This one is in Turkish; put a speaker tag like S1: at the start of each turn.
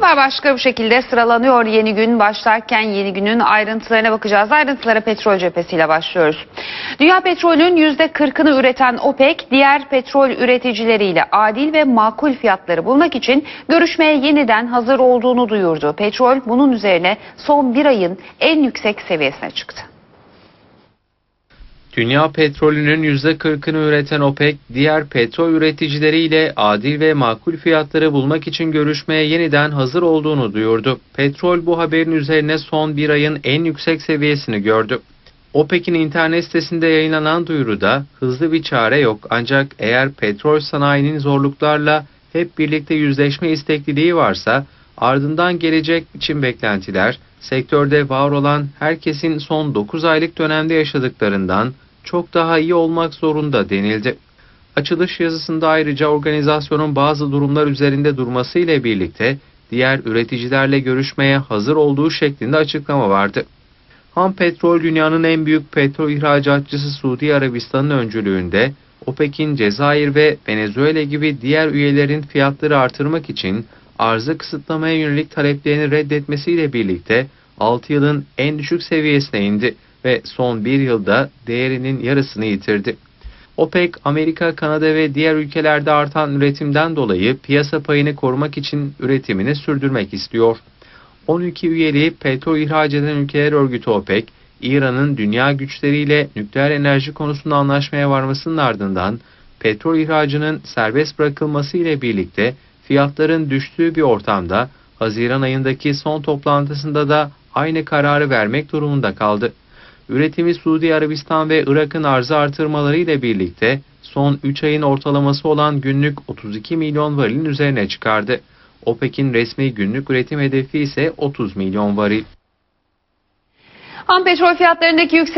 S1: Haber başka bir şekilde sıralanıyor yeni gün. Başlarken yeni günün ayrıntılarına bakacağız. Ayrıntılara petrol cephesiyle başlıyoruz. Dünya petrolünün %40'ını üreten OPEC, diğer petrol üreticileriyle adil ve makul fiyatları bulmak için görüşmeye yeniden hazır olduğunu duyurdu. Petrol bunun üzerine son bir ayın en yüksek seviyesine çıktı.
S2: Dünya petrolünün %40'ını üreten OPEC, diğer petrol üreticileriyle adil ve makul fiyatları bulmak için görüşmeye yeniden hazır olduğunu duyurdu. Petrol bu haberin üzerine son bir ayın en yüksek seviyesini gördü. OPEC'in internet sitesinde yayınlanan duyuruda hızlı bir çare yok ancak eğer petrol sanayinin zorluklarla hep birlikte yüzleşme istekliliği varsa ardından gelecek için beklentiler sektörde var olan herkesin son 9 aylık dönemde yaşadıklarından çok daha iyi olmak zorunda denildi. Açılış yazısında ayrıca organizasyonun bazı durumlar üzerinde durması ile birlikte diğer üreticilerle görüşmeye hazır olduğu şeklinde açıklama vardı. Ham petrol dünyanın en büyük petrol ihracatçısı Suudi Arabistan'ın öncülüğünde OPEC'in Cezayir ve Venezuela gibi diğer üyelerin fiyatları artırmak için arzı kısıtlamaya yönelik taleplerini reddetmesiyle birlikte 6 yılın en düşük seviyesine indi ve son bir yılda değerinin yarısını yitirdi. OPEC, Amerika, Kanada ve diğer ülkelerde artan üretimden dolayı piyasa payını korumak için üretimini sürdürmek istiyor. 12 üyeli petrol ihraç eden ülkeler örgütü OPEC, İran'ın dünya güçleriyle nükleer enerji konusunda anlaşmaya varmasının ardından petrol ihracının serbest bırakılması ile birlikte fiyatların düştüğü bir ortamda Haziran ayındaki son toplantısında da aynı kararı vermek durumunda kaldı. Üretimi Suudi Arabistan ve Irak'ın arzı artırmaları ile birlikte son 3 ayın ortalaması olan günlük 32 milyon varilin üzerine çıkardı. OPEC'in resmi günlük üretim hedefi ise 30 milyon varil.
S1: Ham petrol fiyatlarındaki yükseliş